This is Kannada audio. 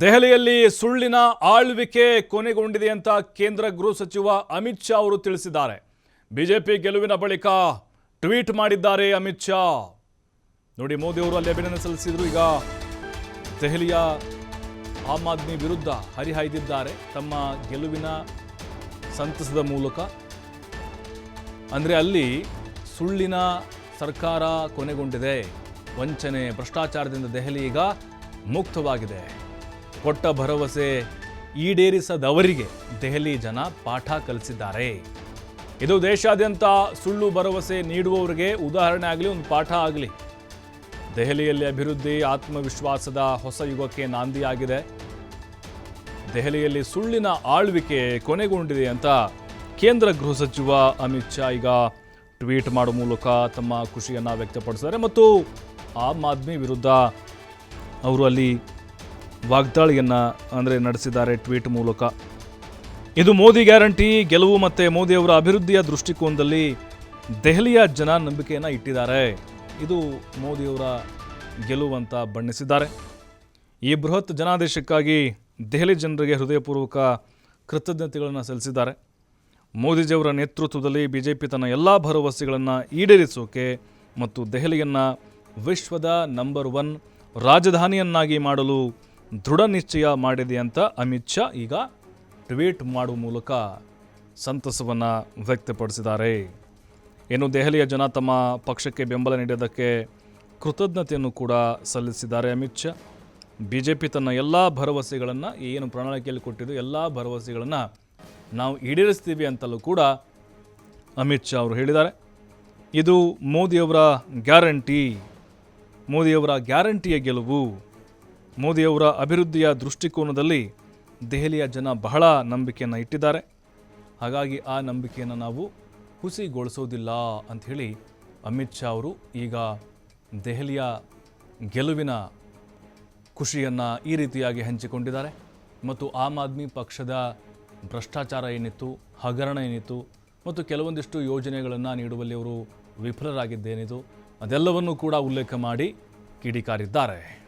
ದೆಹಲಿಯಲ್ಲಿ ಸುಳ್ಳಿನ ಆಳ್ವಿಕೆ ಕೊನೆಗೊಂಡಿದೆ ಅಂತ ಕೇಂದ್ರ ಗೃಹ ಸಚಿವ ಅಮಿತ್ ಶಾ ಅವರು ತಿಳಿಸಿದ್ದಾರೆ. ಬಿಜೆಪಿ ಗೆಲುವಿನ ಬಳಿಕ ಟ್ವೀಟ್ ಮಾಡಿದ್ದಾರೆ ಅಮಿತ್ ಶಾ. ನೋಡಿ, ಮೋದಿ ಅವರು ಅಲ್ಲಿ ಅಭಿನಂದನೆ ಸಲ್ಲಿಸಿದ್ರು. ಈಗ ದೆಹಲಿಯ ಆಮ್ ಆದ್ಮಿ ವಿರುದ್ಧ ಹರಿಹಾಯ್ದಿದ್ದಾರೆ. ತಮ್ಮ ಗೆಲುವಿನ ಸಂತಸದ ಮೂಲಕ. ಅಂದರೆ ಅಲ್ಲಿ ಸುಳ್ಳಿನ ಸರ್ಕಾರ ಕೊನೆಗೊಂಡಿದೆ. ವಂಚನೆ, ಭ್ರಷ್ಟಾಚಾರದಿಂದ ದೆಹಲಿ ಈಗ ಮುಕ್ತವಾಗಿದೆ. ಕೊಟ್ಟ ಭರವಸೆ ಈಡೇರಿಸದವರಿಗೆ ದೆಹಲಿ ಜನ ಪಾಠ ಕಲಿಸಿದ್ದಾರೆ. ಇದು ದೇಶಾದ್ಯಂತ ಸುಳ್ಳು ಭರವಸೆ ನೀಡುವವರಿಗೆ ಉದಾಹರಣೆ ಆಗಲಿ, ಒಂದು ಪಾಠ ಆಗಲಿ. ದೆಹಲಿಯಲ್ಲಿ ಅಭಿವೃದ್ಧಿ, ಆತ್ಮವಿಶ್ವಾಸದ ಹೊಸ ಯುಗಕ್ಕೆ ನಾಂದಿಯಾಗಿದೆ. ದೆಹಲಿಯಲ್ಲಿ ಸುಳ್ಳಿನ ಆಳ್ವಿಕೆ ಕೊನೆಗೊಂಡಿದೆ ಅಂತ ಕೇಂದ್ರ ಗೃಹ ಸಚಿವ ಅಮಿತ್ ಶಾ ಈಗ ಟ್ವೀಟ್ ಮಾಡುವ ಮೂಲಕ ತಮ್ಮ ಖುಷಿಯನ್ನು ವ್ಯಕ್ತಪಡಿಸಿದ್ದಾರೆ. ಮತ್ತು ಆಮ್ ಆದ್ಮಿ ವಿರುದ್ಧ ಅವರು ಅಲ್ಲಿ ವಾಗ್ದಾಳಿಯನ್ನು ಅಂದರೆ ನಡೆಸಿದ್ದಾರೆ ಟ್ವೀಟ್ ಮೂಲಕ. ಇದು ಮೋದಿ ಗ್ಯಾರಂಟಿ, ಗೆಲುವು ಮತ್ತು ಮೋದಿಯವರ ಅಭಿವೃದ್ಧಿಯ ದೃಷ್ಟಿಕೋನದಲ್ಲಿ ದೆಹಲಿಯ ಜನ ನಂಬಿಕೆಯನ್ನು ಇಟ್ಟಿದ್ದಾರೆ. ಇದು ಮೋದಿಯವರ ಗೆಲುವು ಅಂತ ಬಣ್ಣಿಸಿದ್ದಾರೆ. ಈ ಬೃಹತ್ ಜನಾದೇಶಕ್ಕಾಗಿ ದೆಹಲಿ ಜನರಿಗೆ ಹೃದಯಪೂರ್ವಕ ಕೃತಜ್ಞತೆಗಳನ್ನು ಸಲ್ಲಿಸಿದ್ದಾರೆ. ಮೋದಿಜಿಯವರ ನೇತೃತ್ವದಲ್ಲಿ ಬಿ ಜೆ ಪಿ ತನ್ನ ಎಲ್ಲ ಭರವಸೆಗಳನ್ನು ಈಡೇರಿಸೋಕೆ ಮತ್ತು ದೆಹಲಿಯನ್ನು ವಿಶ್ವದ ನಂಬರ್ ಒನ್ ರಾಜಧಾನಿಯನ್ನಾಗಿ ಮಾಡಲು ದೃಢ ನಿಶ್ಚಯ ಮಾಡಿದೆ ಅಂತ ಅಮಿತ್ ಶಾ ಈಗ ಟ್ವೀಟ್ ಮಾಡುವ ಮೂಲಕ ಸಂತಸವನ್ನು ವ್ಯಕ್ತಪಡಿಸಿದ್ದಾರೆ. ಇನ್ನು ದೆಹಲಿಯ ಜನ ತಮ್ಮ ಪಕ್ಷಕ್ಕೆ ಬೆಂಬಲ ನೀಡಿದ್ದಕ್ಕೆ ಕೃತಜ್ಞತೆಯನ್ನು ಕೂಡ ಸಲ್ಲಿಸಿದ್ದಾರೆ Amit Shah. B J P ತನ್ನ ಎಲ್ಲ ಭರವಸೆಗಳನ್ನು, ಏನು ಪ್ರಣಾಳಿಕೆಯಲ್ಲಿ ಕೊಟ್ಟಿದ್ದು ಎಲ್ಲ ಭರವಸೆಗಳನ್ನು ನಾವು ಈಡೇರಿಸ್ತೀವಿ ಅಂತಲೂ ಕೂಡ ಅಮಿತ್ ಶಾ ಅವರು ಹೇಳಿದ್ದಾರೆ. ಇದು ಮೋದಿಯವರ ಗ್ಯಾರಂಟಿ, ಮೋದಿಯವರ ಗ್ಯಾರಂಟಿಯ ಗೆಲುವು. ಮೋದಿಯವರ ಅಭಿವೃದ್ಧಿಯ ದೃಷ್ಟಿಕೋನದಲ್ಲಿ ದೆಹಲಿಯ ಜನ ಬಹಳ ನಂಬಿಕೆಯನ್ನು ಇಟ್ಟಿದ್ದಾರೆ. ಹಾಗಾಗಿ ಆ ನಂಬಿಕೆಯನ್ನು ನಾವು ಹುಸಿಗೊಳಿಸೋದಿಲ್ಲ ಅಂಥೇಳಿ ಅಮಿತ್ ಶಾ ಅವರು ಈಗ ದೆಹಲಿಯ ಗೆಲುವಿನ ಖುಷಿಯನ್ನು ಈ ರೀತಿಯಾಗಿ ಹಂಚಿಕೊಂಡಿದ್ದಾರೆ. ಮತ್ತು ಆಮ್ ಆದ್ಮಿ ಪಕ್ಷದ ಭ್ರಷ್ಟಾಚಾರ ಏನಿತ್ತು, ಹಗರಣ ಏನಿತ್ತು, ಮತ್ತು ಕೆಲವೊಂದಿಷ್ಟು ಯೋಜನೆಗಳನ್ನು ನೀಡುವಲ್ಲಿ ಅವರು ವಿಫಲರಾಗಿದ್ದೇನಿದು ಅದೆಲ್ಲವನ್ನೂ ಕೂಡ ಉಲ್ಲೇಖ ಮಾಡಿ ಕಿಡಿಕಾರಿದ್ದಾರೆ.